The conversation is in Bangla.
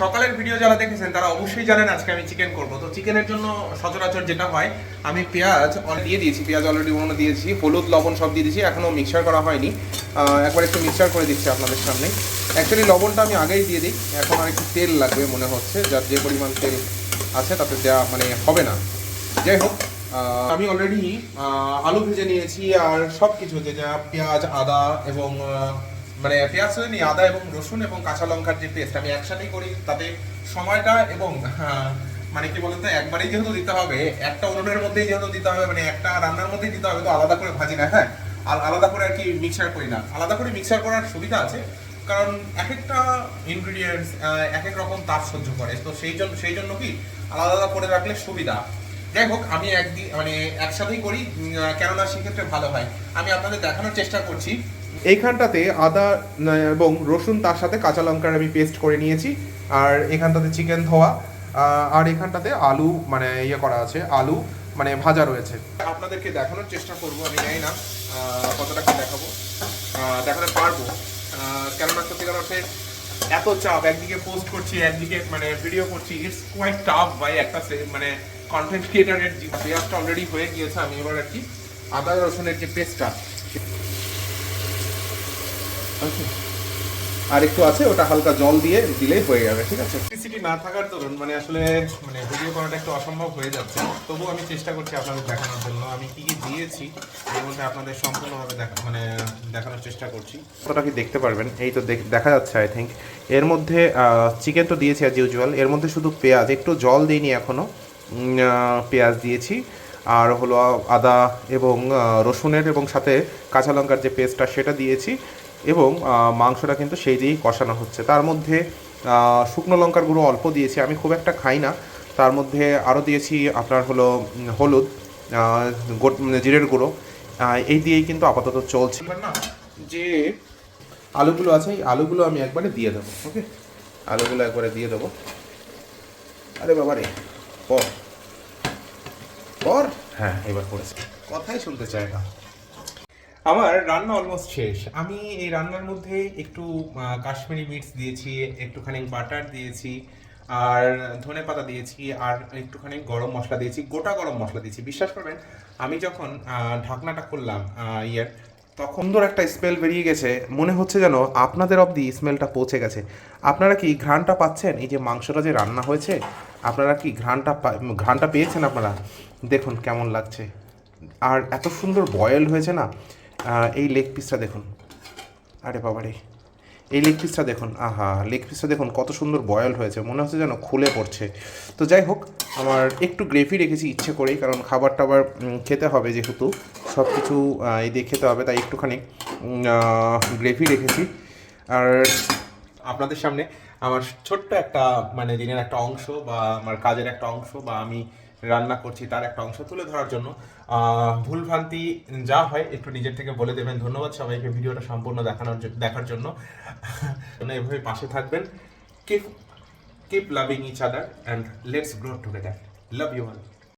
সকালের ভিডিও যারা দেখেছেন, তারা অবশ্যই জানেন আজকে আমি চিকেন করব। তো চিকেনের জন্য সচরাচর যেটা হয়, আমি পেঁয়াজ দিয়ে দিয়েছি, পেঁয়াজ অলরেডি উনুনে দিয়েছি, হলুদ, লবণ সব দিয়ে দিয়েছি এখনও মিক্সচার করা হয়নি। একবার একটু মিক্সচার করে দিচ্ছি আপনাদের সামনে। অ্যাকচুয়ালি লবণটা আমি আগেই দিয়ে দিই, এখন আর একটু তেল লাগবে মনে হচ্ছে, যার যে পরিমাণ তেল আছে তাতে দেওয়া মানে হবে না। যাই হোক আমি অলরেডি আলু ভেজে নিয়েছি আর সব কিছু যে যা পেঁয়াজ, আদা এবং মানে পেঁয়াজ নিই আদা এবং রসুন এবং কাঁচা লঙ্কার যে পেস্ট আমি একসাথেই করি তাতে সময়টা এবং আহ, মানে কি বলতো একবারেই যেহেতু দিতে হবে একটা উনুনের মধ্যেই যেহেতু দিতে হবে মানে একটা রান্নার মধ্যেই দিতে হবে তো আলাদা করে ভাজি না হ্যাঁ? আর আলাদা করে আর কি মিক্সার করি না। আলাদা করে মিক্সার করার সুবিধা আছে কারণ এক একটা ইনগ্রিডিয়েন্টস এক এক রকম তাপ সহ্য করে তো সেই জন্য সেই জন্য কি আলাদা আলাদা করে রাখলে সুবিধা। যাই হোক আমি একদিন মানে একসাথেই করি কেননা সেক্ষেত্রে ভালো হয়। আমি আপনাদের দেখানোর চেষ্টা করছি এইখানটাতে আদা এবং রসুন তার সাথে কাঁচা লঙ্কার আমি পেস্ট করে নিয়েছি। আর এখানটাতে চিকেন ধোয়া। আর এখানটাতে আলু মানে ইয়ে করা আছে, আলু মানে ভাজা রয়েছে। আপনাদেরকে দেখানোর চেষ্টা করব, আমি জানি না কতটা কি দেখাবো। দেখাতে পারব। কেননা সত্যিকার অর্থে এত চাপ, একদিকে পোস্ট করছি, একদিকে মানে ভিডিও করছি। ইটস কোয়াইট টাফ বাই একটা মানে কন্টেন্ট ক্রিয়েটারের পেঁয়াজটা অলরেডি হয়ে গিয়েছে, আমি এবার আর কি আদা রসুনের যে পেস্টটা আর একটু আছে ওটা হালকা জল দিয়ে দিলেই হয়ে যাবে ঠিক আছে? ইলেকট্রিসিটি না থাকার দরুন মানে আসলে মানে ভিডিও করাটা একটু অসম্ভব হয়ে যাচ্ছে। তবুও আমি চেষ্টা করছি আপনাদের দেখানোর জন্য। আমি কি কি দিয়েছি এর মধ্যে আপনাদের সম্পূর্ণভাবে দেখা মানে দেখানোর চেষ্টা করছি। কতটা কি দেখতে পারবেন? এই তো দেখ- দেখা যাচ্ছে আই থিঙ্ক এর মধ্যে চিকেন তো দিয়েছি অ্যাজ ইউজুয়াল এর মধ্যে শুধু পেঁয়াজ একটু জল দিইনি এখনও পেঁয়াজ দিয়েছি। আর হলো আদা এবং রসুনের এবং সাথে কাঁচা লঙ্কার যে পেস্টটা সেটা দিয়েছি এবং মাংসটা কিন্তু সেই দিয়েই কষানো হচ্ছে। তার মধ্যে শুকনো লঙ্কার গুঁড়ো অল্প দিয়েছি, আমি খুব একটা খাই না। তার মধ্যে আরও দিয়েছি আপনার হলো হলুদ গোট মানে জিরের গুঁড়ো। এই দিয়েই কিন্তু আপাতত চলছে। না, যে আলুগুলো আছে, এই আলুগুলো আমি একবারে দিয়ে দেবো, ওকে? আলুগুলো একবারে দিয়ে দেবো। আরে বাবা রে পর? হ্যাঁ এবার পড়েছে কথাই শুনতে চায় না। আমার রান্না অলমোস্ট শেষ। আমি এই রান্নার মধ্যে একটু কাশ্মীরি মির্চ দিয়েছি একটুখানি বাটার দিয়েছি আর ধনে পাতা দিয়েছি আর একটুখানি গরম মশলা দিয়েছি গোটা গরম মশলা দিয়েছি। বিশ্বাস করবেন আমি যখন ঢাকনাটা খুললাম আহ, ইয়ের তখন সুন্দর একটা স্মেল বেরিয়ে গেছে। মনে হচ্ছে যেন আপনাদের অবধি স্মেলটা পৌঁছে গেছে। আপনারা কি ঘ্রাণটা পাচ্ছেন? এই যে মাংসটা যে রান্না হয়েছে আপনারা কি ঘ্রাণটা ঘ্রাণটা পেয়েছেন আপনারা? দেখুন কেমন লাগছে। আর এত সুন্দর বয়েল হয়েছে না এই লেগ পিসটা দেখুন। আরে বাবারে, এই লেগ পিসটা দেখুন, আহা লেগ পিসটা দেখুন, কত সুন্দর বয়েল হয়েছে, মনে হচ্ছে যেন খুলে পড়ছে। তো যাই হোক, আমার একটু গ্রেভি রেখেছি ইচ্ছে করেই, কারণ খাবার টাবার খেতে হবে যেহেতু সব কিছু এই দিয়ে খেতে হবে, তাই একটুখানি গ্রেভি রেখেছি। আর আপনাদের সামনে আমার ছোট্ট একটা মানে দিনের একটা অংশ বা আমার কাজের একটা অংশ বা আমি রান্না করছি, তার একটা অংশ তুলে ধরার জন্য। ভুলভ্রান্তি যা হয়, একটু নিজের থেকে বলে দেবেন। ধন্যবাদ সবাইকে ভিডিওটা সম্পূর্ণ দেখানোর দেখার জন্য। এভাবে পাশে থাকবেন। Keep keep loving each other and let's grow together love you all